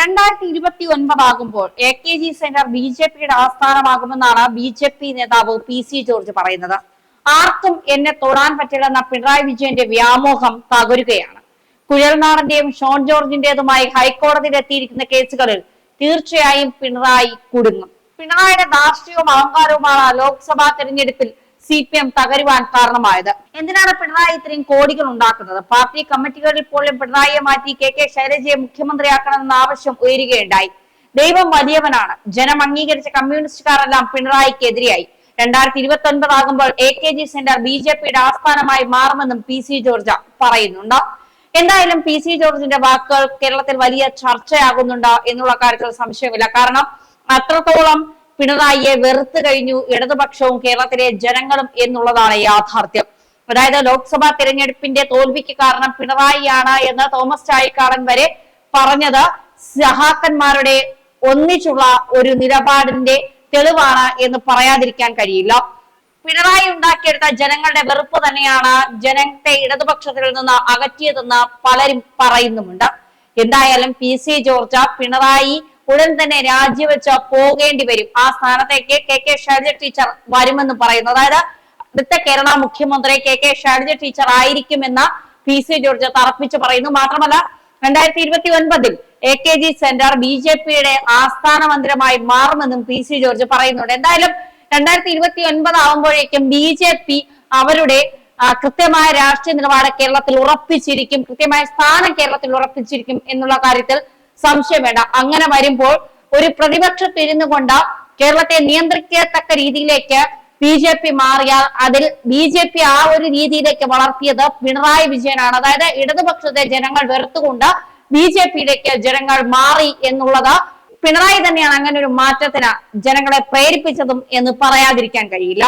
രണ്ടായിരത്തി ഇരുപത്തി ഒൻപതാകുമ്പോൾ A K G centre B J പിയുടെ ആസ്ഥാനമാകുമെന്നാണ് ബി ജെ പി നേതാവ് പി സി ജോർജ് പറയുന്നത്. ആർക്കും എന്നെ തൊടാൻ പറ്റില്ലെന്ന പിണറായി വിജയന്റെ വ്യാമോഹം തകരുകയാണ്. കുഴൽനാടന്റെയും ഷോൺ ജോർജിന്റേതുമായി ഹൈക്കോടതിയിൽ എത്തിയിരിക്കുന്ന കേസുകളിൽ തീർച്ചയായും പിണറായി കുടുങ്ങും. പിണറായിയുടെ ധാർഷ്ട്യവും അഹങ്കാരവുമാണ് ലോക്സഭാ തെരഞ്ഞെടുപ്പിൽ സി പി എം തകരുവാൻ കാരണമായത്. എന്തിനാണ് പിണറായി ഇത്രയും കോടികൾ ഉണ്ടാക്കുന്നത്? പാർട്ടി കമ്മിറ്റികളിൽ പോലും പിണറായിയെ മാറ്റി കെ കെ ശൈലജയെ മുഖ്യമന്ത്രിയാക്കണമെന്ന ആവശ്യം ഉയരുകയുണ്ടായി. ദൈവം വലിയവനാണ്. ജനം അംഗീകരിച്ച കമ്മ്യൂണിസ്റ്റുകാരെല്ലാം പിണറായിക്കെതിരെയായി രണ്ടായിരത്തി ഇരുപത്തി ഒൻപത് ആകുമ്പോൾ A K G centre B J പിയുടെ ആസ്ഥാനമായി മാറുമെന്നും പി സി ജോർജ് പറയുന്നുണ്ട്. എന്തായാലും പി സി ജോർജിന്റെ വാക്കുകൾ കേരളത്തിൽ വലിയ ചർച്ചയാകുന്നുണ്ട് എന്നുള്ള കാര്യത്തിൽ സംശയമില്ല. കാരണം അത്രത്തോളം പിണറായിയെ വെറുത്തു കഴിഞ്ഞു ഇടതുപക്ഷവും കേരളത്തിലെ ജനങ്ങളും എന്നുള്ളതാണ് യാഥാർത്ഥ്യം. അതായത് ലോക്സഭാ തിരഞ്ഞെടുപ്പിന്റെ തോൽവിക്ക് കാരണം പിണറായിയാണ് എന്ന് തോമസ് ചാഴിക്കാടൻ വരെ പറഞ്ഞത് സഹാക്കന്മാരുടെ ഒന്നിച്ചുള്ള ഒരു നിലപാടിന്റെ തെളിവാണ് എന്ന് പറയാതിരിക്കാൻ കഴിയില്ല. പിണറായി ഉണ്ടാക്കിയെടുത്ത ജനങ്ങളുടെ വെറുപ്പ് തന്നെയാണ് ജനത്തെ ഇടതുപക്ഷത്തിൽ നിന്ന് അകറ്റിയതെന്ന് പലരും പറയുന്നുമുണ്ട്. എന്തായാലും പി സി ജോർജ് പിണറായി ഉടൻ തന്നെ രാജിവെച്ച് പോകേണ്ടി വരും. ആ സ്ഥാനത്തേക്ക് കെ കെ ശൈലജ ടീച്ചർ വരുമെന്ന് പറയുന്നു. അതായത് അടുത്ത കേരള മുഖ്യമന്ത്രി കെ കെ ശൈലജ ടീച്ചർ ആയിരിക്കുമെന്ന പി സി ജോർജ് തറപ്പിച്ച് പറയുന്നു. മാത്രമല്ല രണ്ടായിരത്തി ഇരുപത്തി ഒൻപതിൽ A K G centre B J പിയുടെ ആസ്ഥാന മന്ദിരമായി മാറുമെന്നും പി സി ജോർജ് പറയുന്നുണ്ട്. എന്തായാലും രണ്ടായിരത്തി ഇരുപത്തി ഒൻപത് ആവുമ്പോഴേക്കും ബി ജെ പി അവരുടെ കൃത്യമായ രാഷ്ട്രീയ നിലപാട് കേരളത്തിൽ ഉറപ്പിച്ചിരിക്കും കൃത്യമായ സ്ഥാനം കേരളത്തിൽ ഉറപ്പിച്ചിരിക്കും എന്നുള്ള കാര്യത്തിൽ സംശയം വേണ്ട. അങ്ങനെ വരുമ്പോൾ ഒരു പ്രതിപക്ഷത്തിരുന്നു കൊണ്ട് കേരളത്തെ നിയന്ത്രിക്കത്തക്ക രീതിയിലേക്ക് ബി ജെ പി മാറിയാൽ അതിൽ ബി ജെ പി ആ ഒരു രീതിയിലേക്ക് വളർത്തിയത് പിണറായി വിജയനാണ്. അതായത് ഇടതുപക്ഷത്തെ ജനങ്ങൾ വെറുത്തുകൊണ്ട് ബി ജെ പിയിലേക്ക് ജനങ്ങൾ മാറി എന്നുള്ളത് പിണറായി തന്നെയാണ് അങ്ങനെ ഒരു മാറ്റത്തിന് ജനങ്ങളെ പ്രേരിപ്പിച്ചതും എന്ന് പറയാതിരിക്കാൻ കഴിയില്ല.